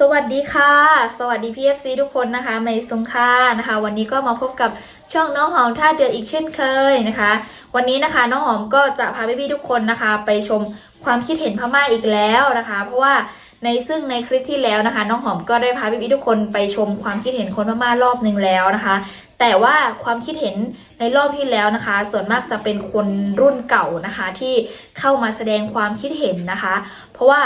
สวัสดีค่ะ สวัสดี PFC ทุกคนนะคะเมย์สงค่านะคะ วันนี้ก็มาพบกับช่องน้องหอมท่าเดืออีกเช่นเคยนะคะ วันนี้นะคะน้องหอมก็จะพาพี่ๆทุกคนนะคะ ไปชมความคิดเห็นพม่าอีกแล้วนะคะ เพราะว่าในซึ่งในคลิปที่แล้วนะคะ น้องหอมก็ได้พาพี่ๆทุกคนไปชมความคิดเห็นคนพม่ารอบหนึ่งแล้วนะคะ แต่ว่าความคิดเห็นในรอบที่แล้วนะคะ ส่วนมากจะเป็นคนรุ่นเก่านะคะที่เข้ามาแสดงความคิดเห็นนะคะ เพราะว่า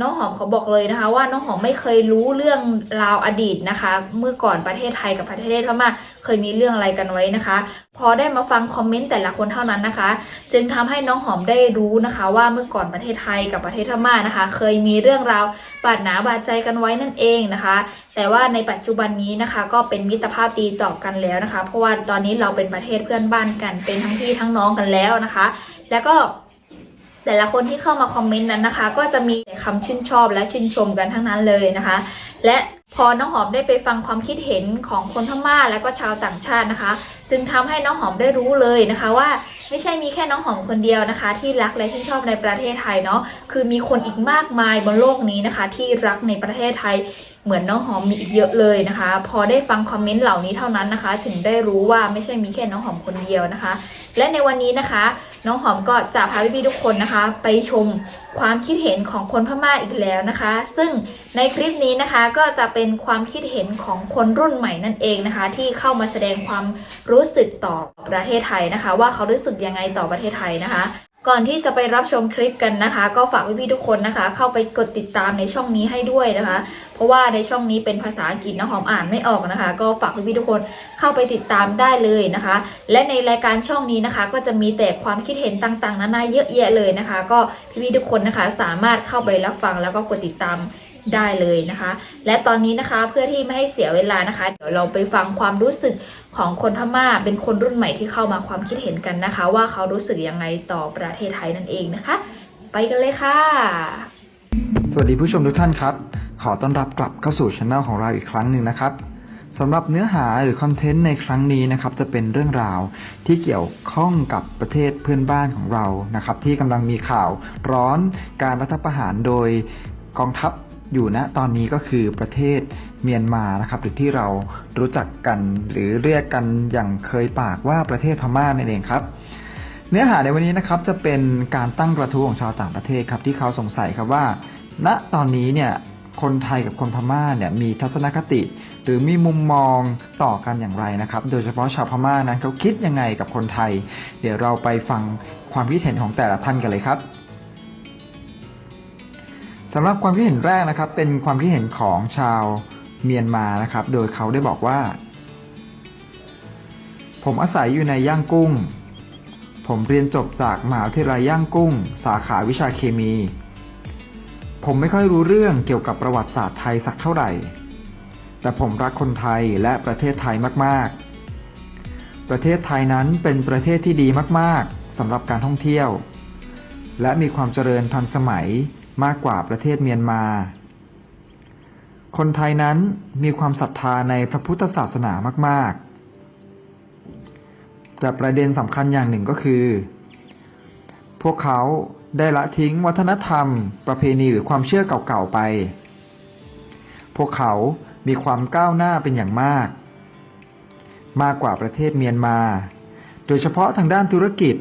น้องหอมเขาบอกเลยนะคะ ว่าน้องหอมไม่เคยรู้เรื่องราวอดีตนะคะ เมื่อก่อนประเทศไทยกับประเทศพม่าเคยมีเรื่องอะไรกันไว้นะคะ พอได้มาฟังคอมเมนต์แต่ละคนเท่านั้นนะคะ จึงทำให้น้องหอมได้รู้นะคะ ว่าเมื่อก่อนประเทศไทยกับประเทศพม่านะคะ เคยมีเรื่องราวบาดหนาบาดใจกันไว้นั่นเองนะคะ แต่ว่าในปัจจุบันนี้นะคะ ก็เป็นมิตรภาพดีต่อกันแล้วนะคะ เพราะว่าตอนนี้เราเป็นประเทศเพื่อนบ้านกันเป็นทั้งพี่ทั้งน้องกันแล้วนะคะ แล้วก็ แต่ละคนที่เข้ามาคอมเมนต์นั้นนะคะ ก็จะมีแต่คำชื่นชอบและชื่นชมกันทั้งนั้นเลยนะคะ และพอน้องหอมได้ไปฟังความคิดเห็นของคนพม่าและก็ชาวต่างชาตินะคะ จึงทำให้น้องหอมได้รู้เลยนะคะว่าไม่ใช่มีแค่น้องหอมคนเดียวนะคะ ที่รักและชื่นชอบในประเทศไทยเนาะคือมีคนอีกมากมายบนโลกนี้นะคะ ที่รักในประเทศไทย เหมือนน้องหอมมีอีกเยอะเลยนะคะ พอได้ฟังคอมเมนต์เหล่านี้เท่านั้นนะคะ ถึงได้รู้ว่าไม่ใช่มีแค่น้องหอมคนเดียวนะคะ และในวันนี้นะคะ น้องหอมก็จะพาพี่ๆทุกคนนะคะ ไปชมความคิดเห็นของคนพม่าอีกแล้วนะคะ ซึ่งในคลิปนี้นะคะก็จะเป็นความคิดเห็นของคนรุ่นใหม่นั่นเองนะคะ ที่เข้ามาแสดงความรู้สึกต่อประเทศไทยนะคะ ว่าเขารู้สึกยังไงต่อประเทศไทยนะคะ ก่อนที่จะไปรับชมคลิปกันนะคะ ก็ฝากพี่ๆทุกคนนะคะ เข้าไปกดติดตามในช่องนี้ให้ด้วยนะคะ เพราะว่าในช่องนี้เป็นภาษาอังกฤษน้องหอมอ่านไม่ออกนะคะ ก็ฝากพี่ๆทุกคนเข้าไปติดตามได้เลยนะคะ และในรายการช่องนี้นะคะ ก็จะมีแต่ความคิดเห็นต่างๆนานาเยอะแยะเลยนะคะ ก็พี่ๆทุกคนนะคะ สามารถเข้าไปรับฟังแล้วก็กดติดตาม ได้เลยนะคะ และตอนนี้นะคะเพื่อที่ไม่ให้เสียเวลานะคะ เดี๋ยวเราไปฟังความรู้สึกของคนพม่าเป็นคนรุ่นใหม่ที่เข้ามาความคิดเห็นกันนะคะ ว่าเขารู้สึกยังไงต่อประเทศไทยนั่นเองนะคะ ไปกันเลยค่ะ สวัสดีผู้ชมทุกท่านครับ ขอต้อนรับกลับเข้าสู่ช anel ของเราอีกครั้งหนึ่งนะครับสำหรับเนื้อหาหรือคอนเทนต์ในครั้งนี้นะครับจะเป็นเรื่องราวที่เกี่ยวข้องกับประเทศเพื่อนบ้านของเรานะครับที่กำลังมีข่าวร้อนการรัฐประหารโดยกองทัพ อยู่ณตอนนี้ก็คือประเทศเมียนมานะครับ หรือที่เรารู้จักกันหรือเรียกกันอย่างเคยปากว่าประเทศพม่านั่นเองครับ เนื้อหาในวันนี้นะครับจะเป็นการตั้งกระทู้ของชาวต่างประเทศครับ ที่เขาสงสัยครับว่า ณตอนนี้เนี่ยคนไทยกับคนพม่าเนี่ยมีทัศนคติ หรือมีมุมมองต่อกันอย่างไรนะครับ โดยเฉพาะชาวพม่านั้นเขาคิดยังไงกับคนไทย เดี๋ยวเราไปฟังความคิดเห็นของแต่ละท่านกันเลยครับ สำหรับความคิดเห็นแรกนะครับ เป็นความคิดเห็นของชาวเมียนมานะครับ โดยเขาได้บอกว่า ผมอาศัยอยู่ในย่างกุ้ง ผมเรียนจบจากมหาวิทยาลัยย่างกุ้ง สาขาวิชาเคมี ผมไม่ค่อยรู้เรื่องเกี่ยวกับประวัติศาสตร์ไทยสักเท่าไหร่ แต่ผมรักคนไทยและประเทศไทยมาก ๆ ประเทศไทยนั้นเป็นประเทศที่ดีมาก ๆสำหรับการท่องเที่ยว และมีความเจริญทันสมัย มากกว่าประเทศเมียนมา คนไทยนั้นมีความศรัทธาในพระพุทธศาสนามาก ๆ แต่ประเด็นสำคัญอย่างหนึ่งก็คือ พวกเขาได้ละทิ้งวัฒนธรรม ประเพณีหรือความเชื่อเก่า ๆ ไป พวกเขามีความก้าวหน้าเป็นอย่างมาก มากกว่าประเทศเมียนมา โดยเฉพาะทางด้านธุรกิจ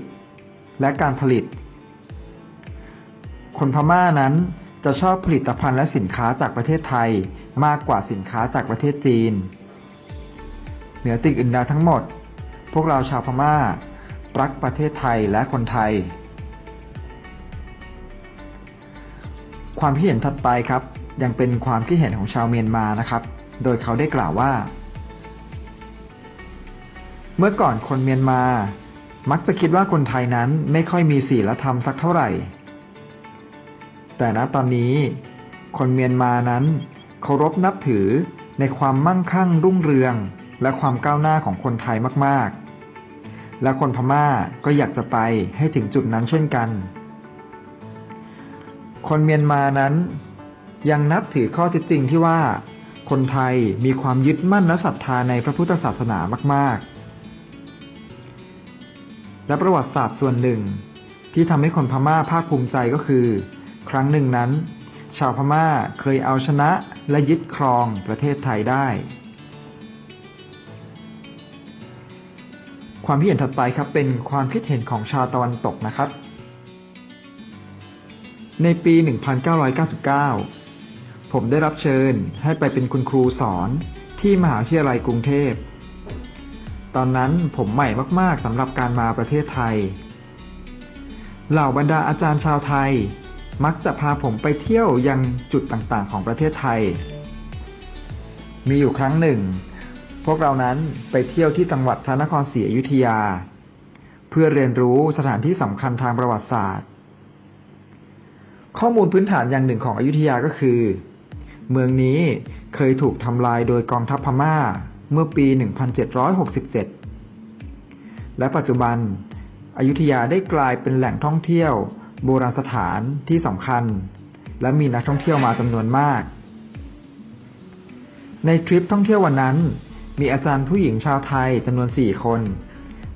และการผลิต คนพม่านั้นจะชอบผลิตภัณฑ์และสินค้าจากประเทศไทยมากกว่าสินค้าจากประเทศจีน เหนือสิ่งอื่นใดทั้งหมด พวกเราชาวพม่า รักประเทศไทยและคนไทย ความคิดเห็นถัดไปครับ ยังเป็นความคิดเห็นของชาวเมียนมานะครับ โดยเขาได้กล่าวว่า เมื่อก่อนคนเมียนมา มักจะคิดว่าคนไทยนั้นไม่ค่อยมีศีลธรรมสักเท่าไหร่ แต่ณตอนนี้ คนเมียนมานั้นเคารพนับถือในความมั่งคั่งรุ่งเรือง และความก้าวหน้าของคนไทยมากๆ และคนพม่าก็อยากจะไปให้ถึงจุดนั้นเช่นกัน คนเมียนมานั้น ยังนับถือข้อเท็จจริงที่ว่า คนไทยมีความยึดมั่นและศรัทธาในพระพุทธศาสนามาก ๆ และประวัติศาสตร์ส่วนหนึ่งที่ทำให้คนพม่าภาคภูมิใจก็คือ ครั้งหนึ่งนั้น ชาวพม่าเคยเอาชนะและยึดครองประเทศไทยได้ ความคิดเห็นถัดไปครับเป็นความคิดเห็นของชาวตะวันตกนะครับ ในปี 1999 ผมได้รับเชิญให้ไปเป็นคุณครูสอนที่มหาวิทยาลัยกรุงเทพ ตอนนั้นผมใหม่มาก ๆสำหรับการมาประเทศไทย เหล่าบรรดาอาจารย์ชาวไทย มักจะพาผมไปเที่ยวยังจุดต่างๆ ของประเทศไทย มีอยู่ครั้งหนึ่ง พวกเรานั้นไปเที่ยวที่จังหวัดพระนครศรีอยุธยา เพื่อเรียนรู้สถานที่สำคัญทางประวัติศาสตร์ ข้อมูลพื้นฐานอย่างหนึ่งของอยุธยาก็คือ เมืองนี้เคยถูกทำลายโดยกองทัพพม่าเมื่อปี 1767 และปัจจุบันอยุธยาได้กลายเป็นแหล่งท่องเที่ยว โบราณสถานที่สำคัญ และมีนักท่องเที่ยวมาจำนวนมาก ในทริปท่องเที่ยววันนั้น มีอาจารย์ผู้หญิงชาวไทยจำนวน 4 คน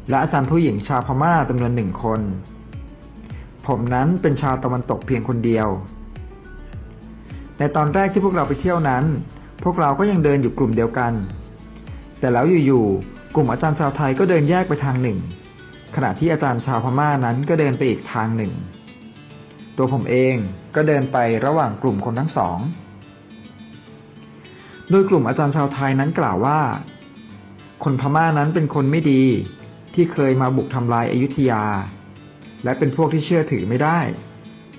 และอาจารย์ผู้หญิงชาวพม่าจำนวนหนึ่งคน ผมนั้นเป็นชาวตะวันตกเพียงคนเดียว ในตอนแรกที่พวกเราไปเที่ยวนั้น พวกเราก็ยังเดินอยู่กลุ่มเดียวกัน แต่แล้วอยู่ๆกลุ่มอาจารย์ชาวไทยก็เดินแยกไปทางหนึ่งขณะที่อาจารย์ชาวพม่านั้นก็เดินไปอีกทางหนึ่ง ตัวผมเองก็เดินไประหว่างกลุ่มคนทั้งสอง โดยกลุ่มอาจารย์ชาวไทยนั้นกล่าวว่า คนพม่านั้นเป็นคนไม่ดีที่เคยมาบุกทำลายอายุทยา และเป็นพวกที่เชื่อถือไม่ได้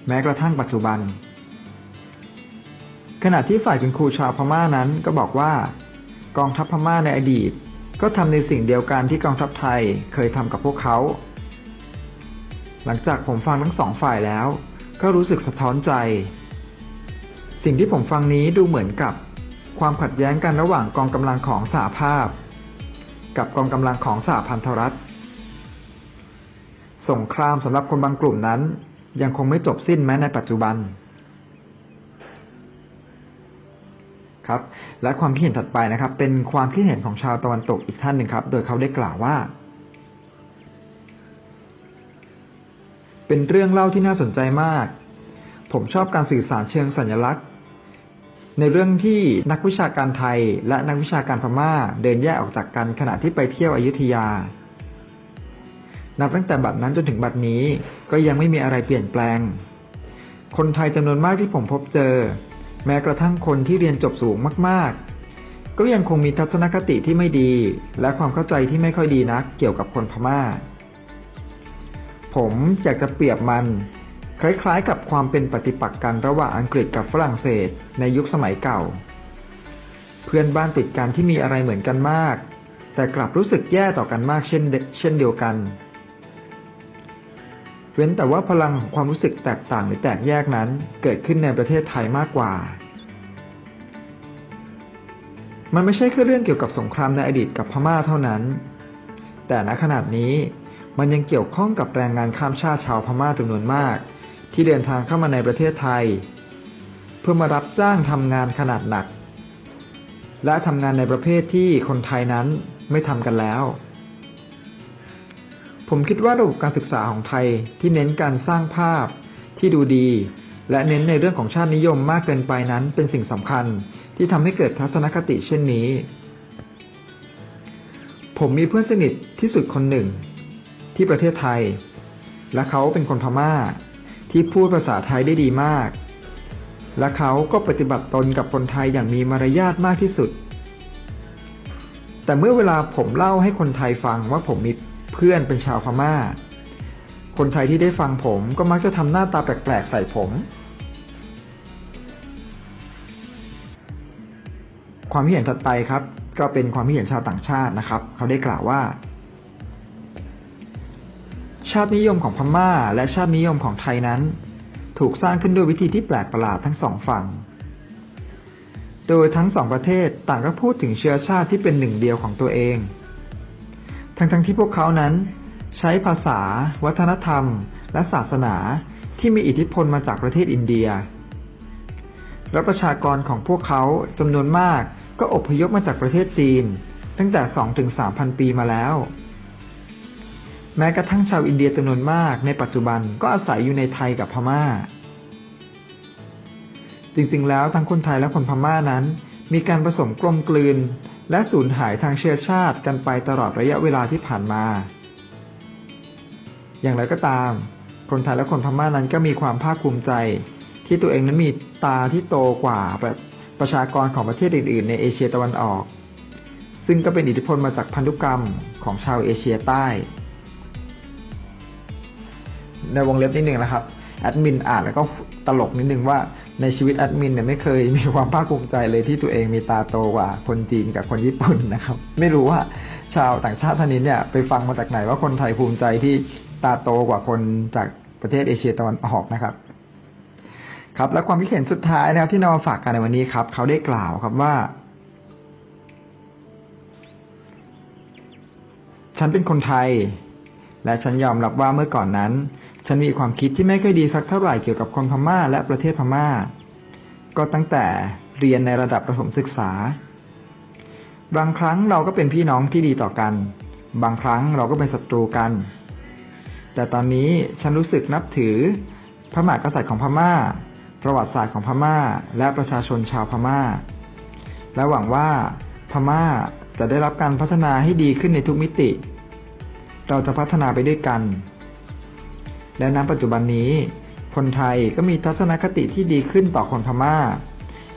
แม้กระทั่งปัจจุบัน ขณะที่ฝ่ายคุณครูชาวพม่านั้นก็บอกว่า กองทัพพม่าในอดีต ก็ทำในสิ่งเดียวกันที่กองทัพไทยเคยทำกับพวกเขาหลังจากผมฟังทั้งสองฝ่ายแล้ว ก็รู้สึกสะท้อนใจ สิ่งที่ผมฟังนี้ดูเหมือนกับ ความขัดแย้งกันระหว่างกองกำลังของสหภาพ กับกองกำลังของสหพันธรัฐ สงครามสำหรับคนบางกลุ่มนั้น ยังคงไม่จบสิ้นแม้ในปัจจุบันครับและความคิดเห็นถัดไปนะครับ เป็นความคิดเห็นของชาวตะวันตกอีกท่านหนึ่งครับ โดยเขาได้กล่าวว่า เป็นเรื่องเล่าที่น่าสนใจมาก ผมชอบการสื่อสารเชิงสัญลักษณ์ ในเรื่องที่นักวิชาการไทยและนักวิชาการพม่าเดินแยกออกจากกันขณะที่ไปเที่ยวอยุธยา นับตั้งแต่บัดนั้นจนถึงบัดนี้ก็ยังไม่มีอะไรเปลี่ยนแปลง คนไทยจำนวนมากที่ผมพบเจอ แม้กระทั่งคนที่เรียนจบสูงมาก ๆ ก็ยังคงมีทัศนคติที่ไม่ดี และความเข้าใจที่ไม่ค่อยดีนักเกี่ยวกับคนพม่า ผมอยากจะเปรียบมัน คล้ายๆ กับความเป็นปฏิปักษ์กันระหว่างอังกฤษกับฝรั่งเศสในยุคสมัยเก่า เพื่อนบ้านติดกันที่มีอะไรเหมือนกันมาก แต่กลับรู้สึกแย่ต่อกันมากเช่นเช่นเดียวกัน เว้นแต่ว่าพลังของความรู้สึกแตกต่างหรือแตกแยกนั้นเกิดขึ้นในประเทศไทยมากกว่า มันไม่ใช่แค่เรื่องเกี่ยวกับสงครามในอดีตกับพม่าเท่านั้น แต่ณขนาดนี้ มันยังเกี่ยวข้องกับแรงงานข้ามชาติชาวพม่าจำนวนมาก ที่เดินทางเข้ามาในประเทศไทย เพื่อมารับจ้างทำงานขนาดหนัก และทำงานในประเภทที่คนไทยนั้นไม่ทำกันแล้ว ผมคิดว่าระบบการศึกษาของไทยที่เน้นการสร้างภาพที่ดูดี และเน้นในเรื่องของชาตินิยมมากเกินไปนั้นเป็นสิ่งสำคัญที่ทำให้เกิดทัศนคติเช่นนี้ ผมมีเพื่อนสนิทที่สุดคนหนึ่ง ที่ประเทศไทย และเขาเป็นคนพม่า ที่พูดภาษาไทยได้ดีมาก และเขาก็ปฏิบัติตนกับคนไทยอย่างมีมารยาทมากที่สุด แต่เมื่อเวลาผมเล่าให้คนไทยฟังว่าผมมีเพื่อนเป็นชาวพม่า คนไทยที่ได้ฟังผมก็มักจะทำหน้าตาแปลกๆใส่ผม ความเห็นถัดไปครับ ก็เป็นความเห็นชาวต่างชาตินะครับ เขาได้กล่าวว่า ชาตินิยมของพม่าและชาตินิยมของไทยนั้น ถูกสร้างขึ้นด้วยวิธีที่แปลกประหลาดทั้งสองฝั่ง โดยทั้งสองประเทศต่างก็พูดถึงเชื้อชาติที่เป็นหนึ่งเดียวของตัวเอง ทั้งๆทที่พวกเขานั้น ใช้ภาษา วัฒนธรรม และศาสนาที่มีอิทธิพลมาจากประเทศอินเดีย และประชากรของพวกเขาจำนวนมากก็อพยพมาจากประเทศจีน ตั้งแต่ 2-3,000 ปีมาแล้ว แม้กระทั่งชาวอินเดียจำนวนมากในปัจจุบันก็อาศัยอยู่ในไทยกับพม่า จริงๆ แล้วทั้งคนไทยและคนพม่านั้น มีการผสมกลมกลืน และสูญหายทางเชื้อชาติกันไปตลอดระยะเวลาที่ผ่านมา อย่างไรก็ตาม คนไทยและคนพม่านั้นก็มีความภาคภูมิใจ ที่ตัวเองนั้นมีตาที่โตกว่าแบบประชากรของประเทศอื่น ๆ ในเอเชียตะวันออก ซึ่งก็เป็นอิทธิพลมาจากพันธุกรรมของชาวเอเชียใต้ ในวงเล็บนิดหนึ่งนะครับแอดมินอ่านแล้วก็ตลกนิดนึงว่าในชีวิตแอดมินเนี่ยไม่เคยมีความภาคภูมิใจเลยที่ตัวเองมีตาโตกว่าคนจีนกับคนญี่ปุ่นนะครับ ไม่รู้ว่าชาวต่างชาติท่านนี้เนี่ยไปฟังมาจากไหนว่าคนไทยภูมิใจที่ตาโตกว่าคนจากประเทศเอเชียตะวันออกนะครับ ครับและความคิดเห็นสุดท้ายนะครับที่นำมาฝากกันในวันนี้ครับ เขาได้กล่าวครับว่า ฉันเป็นคนไทย และฉันยอมรับว่าเมื่อก่อนนั้น ฉันมีความคิดที่ไม่ค่อยดีสักเท่าไหร่เกี่ยวกับคนพม่าและประเทศพม่า ก็ตั้งแต่เรียนในระดับประถมศึกษา บางครั้งเราก็เป็นพี่น้องที่ดีต่อกัน บางครั้งเราก็เป็นศัตรูกัน แต่ตอนนี้ฉันรู้สึกนับถือ พระมหากษัตริย์ของพม่า ประวัติศาสตร์ของพม่า และประชาชนชาวพม่า และหวังว่าพม่าจะได้รับการพัฒนาให้ดีขึ้นในทุกมิติ เราจะพัฒนาไปด้วยกัน และณปัจจุบันนี้ คนไทยก็มีทัศนคติที่ดีขึ้นต่อคนพม่า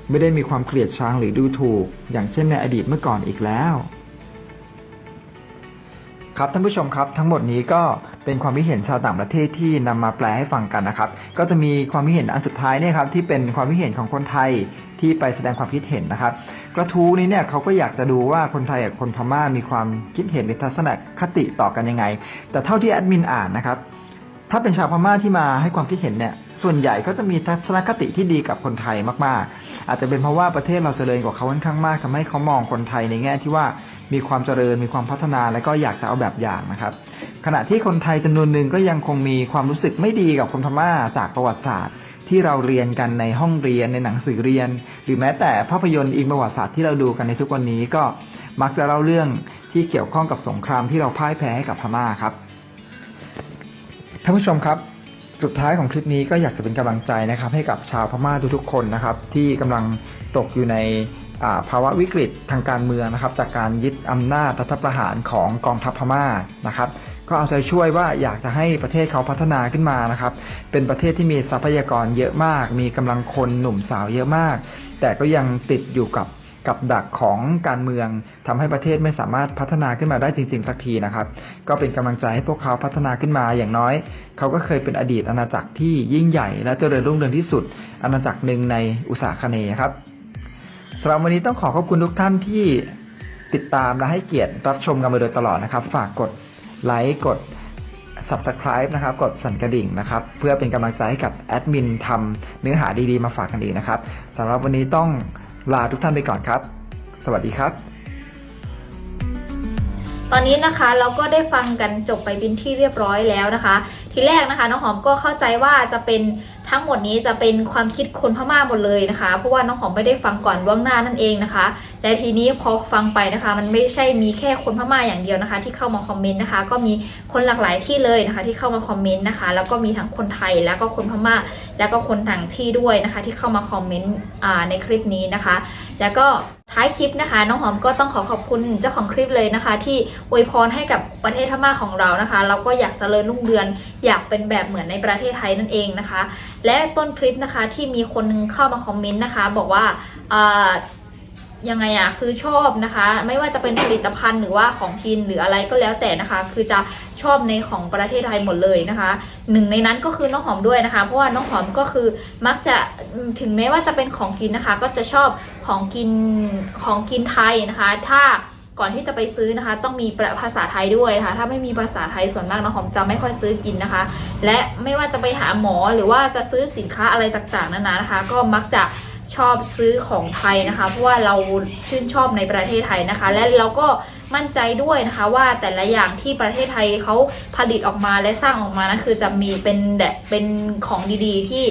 ไม่ได้มีความเกลียดชังหรือดูถูก อย่างเช่นในอดีตเมื่อก่อนอีกแล้ว ครับท่านผู้ชมครับ ทั้งหมดนี้ก็เป็นความคิดเห็นชาวต่างประเทศที่นำมาแปลให้ฟังกันนะครับ ก็จะมีความคิดเห็นอันสุดท้ายเนี่ยครับที่เป็นความคิดเห็นของคนไทยที่ไปแสดงความคิดเห็นนะครับ กระทู้นี้เนี่ยเขาก็อยากจะดูว่าคนไทยกับคนพม่ามีความคิดเห็นในทัศนคติต่อกันยังไง แต่เท่าที่แอดมินอ่านนะครับ ถ้าเป็นชาวพม่าที่มาให้ความคิดเห็นเนี่ย ส่วนใหญ่ก็จะมีทัศนคติที่ดีกับคนไทยมากๆ อาจจะเป็นเพราะว่าประเทศเราเจริญกว่าเขาค่อนข้างมากทำให้เขามองคนไทยในแง่ที่ว่ามีความเจริญมีความพัฒนาและก็อยากจะเอาแบบอย่างนะครับ ขณะที่คนไทยจำนวนหนึ่งก็ยังคงมีความรู้สึกไม่ดีกับคนพม่าจากประวัติศาสตร์ ที่เราเรียนกันในห้องเรียนในหนังสือเรียน หรือแม้แต่ภาพยนตร์อิงประวัติศาสตร์ที่เราดูกันในทุกวันนี้ก็มักจะเล่าเรื่องที่เกี่ยวข้องกับสงครามที่เราพ่ายแพ้ให้กับพม่าครับ ท่านผู้ชมครับ สุดท้ายของคลิปนี้ก็อยากจะเป็นกำลังใจนะครับ ให้กับชาวพม่าทุกๆคนนะครับ ที่กำลังตกอยู่ในาภาวะวิกฤตทางการเมืองนะครับ จากการยึดอำนาจรัฐประหารของกองทัพพม่านะครับ ก็เอาใจช่วยว่าอยากจะให้ประเทศเขาพัฒนาขึ้นมานะครับ เป็นประเทศที่มีทรัพยากรเยอะมาก มีกำลังคนหนุ่มสาวเยอะมาก แต่ก็ยังติดอยู่กับ กับดักของการเมืองทำให้ประเทศไม่สามารถพัฒนาขึ้นมาได้จริง ๆ สักทีนะครับ ก็เป็นกำลังใจให้พวกเขาพัฒนาขึ้นมาอย่างน้อย เขาก็เคยเป็นอดีตอาณาจักรที่ยิ่งใหญ่ และเจริญรุ่งเรืองที่สุด อาณาจักรหนึ่งในอุตสาคเนยครับสำหรับวันนี้ต้องขอขอบคุณทุกท่านที่ติดตามและให้เกียรติรับชมกันมาโดยตลอดนะครับ ฝากกดไลค์กด subscribe นะครับ กดสั่นกระดิ่งนะครับ เพื่อเป็นกำลังใจให้กับแอดมินทำเนื้อหาดีๆ มาฝากกันอีกนะครับสำหรับวันนี้ต้อง ลาทุกท่านไปก่อนครับ สวัสดีครับ ตอนนี้นะคะเราก็ได้ฟังกันจบไปเป็นที่เรียบร้อยแล้วนะคะ ทีแรกนะคะน้องหอมก็เข้าใจว่าจะเป็นทั้งหมดนี้จะเป็นความคิดคนพม่าหมดเลยนะคะ เพราะว่าน้องหอมไม่ได้ฟังก่อนล่วงหน้านั่นเองนะคะ และทีนี้พอฟังไปนะคะ มันไม่ใช่มีแค่คนพม่าอย่างเดียวนะคะ ที่เข้ามาคอมเมนต์นะคะ ก็มีคนหลากหลายที่เลยนะคะ ที่เข้ามาคอมเมนต์นะคะ แล้วก็มีทั้งคนไทยแล้วก็คนพม่า แล้วก็คนต่างที่ด้วยนะคะ ที่เข้ามาคอมเมนต์ในคลิปนี้นะคะ แล้วก็ท้ายคลิปนะคะ น้องหอมก็ต้องขอขอบคุณเจ้าของคลิปเลยนะคะ ที่อวยพรให้กับประเทศพม่าของเรานะคะ เราก็อยากเจริญรุ่งเรืองอยากเป็นแบบเหมือนในประเทศไทยนั่นเองนะคะ และต้นคลิปนะคะที่มีคนนึงเข้ามาคอมเมนต์นะคะ บอกว่าอ่า ยังไงอะคือชอบนะคะ ไม่ว่าจะเป็นผลิตภัณฑ์หรือว่าของกินหรืออะไรก็แล้วแต่นะคะ คือจะชอบในของประเทศไทยหมดเลยนะคะ หนึ่งในนั้นก็คือน้องหอมด้วยนะคะ เพราะว่าน้องหอมก็คือมักจะถึงแม้ว่าจะเป็นของกินนะคะ ก็จะชอบของกินของกินไทยนะคะ ถ้าก่อนที่จะไปซื้อนะคะ ต้องมีภาษาไทยด้วยนะคะ ถ้าไม่มีภาษาไทยส่วนมากน้องหอมจะไม่ค่อยซื้อกินนะคะ และไม่ว่าจะไปหาหมอหรือว่าจะซื้อสินค้าอะไรต่างๆนานานะคะ ก็มักจะ ชอบซื้อของไทยนะคะ เพราะว่าเราชื่นชอบในประเทศไทยนะคะ และเราก็มั่นใจด้วยนะคะว่าแต่ละอย่างที่ประเทศไทยเขาผลิตออกมาและสร้างออกมานะคือจะมีเป็นแบบเป็นของดีๆ ที่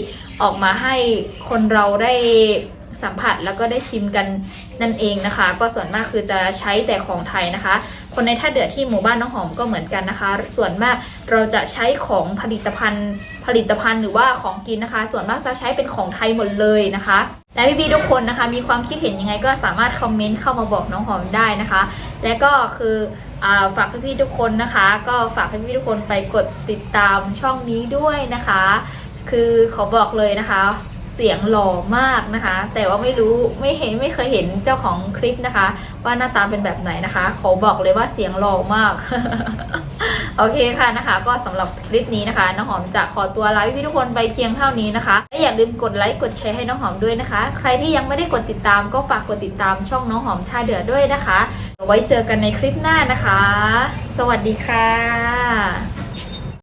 ออกมาให้คนเราได้ สัมผัสแล้วก็ได้ชิมกันนั่นเองนะคะ ก็ส่วนมากคือจะใช้แต่ของไทยนะคะ คนในท่าเดือดที่หมู่บ้านน้องหอมก็เหมือนกันนะคะ ส่วนมากเราจะใช้ของผลิตภัณฑ์ ผลิตภัณฑ์หรือว่าของกินนะคะ ส่วนมากจะใช้เป็นของไทยหมดเลยนะคะและพี่ๆทุกคนนะคะ มีความคิดเห็นยังไงก็สามารถคอมเมนต์เข้ามาบอกน้องหอมได้นะคะ และก็คืออฝากพี่ๆทุกคนนะคะ ก็ฝากพี่ๆทุกคนไปกดติดตามช่องนี้ด้วยนะคะ คือขอบอกเลยนะคะ เสียงหล่อมากนะคะ แต่ว่าไม่รู้ไม่เห็นไม่เคยเห็นเจ้าของคลิปนะคะ ว่าหน้าตาเป็นแบบไหนนะคะขอบอกเลยว่าเสียงหล่อมาก โอเคค่ะนะคะ ก็สำหรับคลิปนี้นะคะ น้องหอมจะขอตัวลาพี่ๆทุกคนไปเพียงเท่านี้นะคะและอย่าลืมกดไลค์กดแชร์ให้น้องหอมด้วยนะคะ ใครที่ยังไม่ได้กดติดตามก็ฝากกดติดตามช่องน้องหอมท่าเดือดด้วยนะคะไว้เจอกันในคลิปหน้านะคะ สวัสดีค่ะ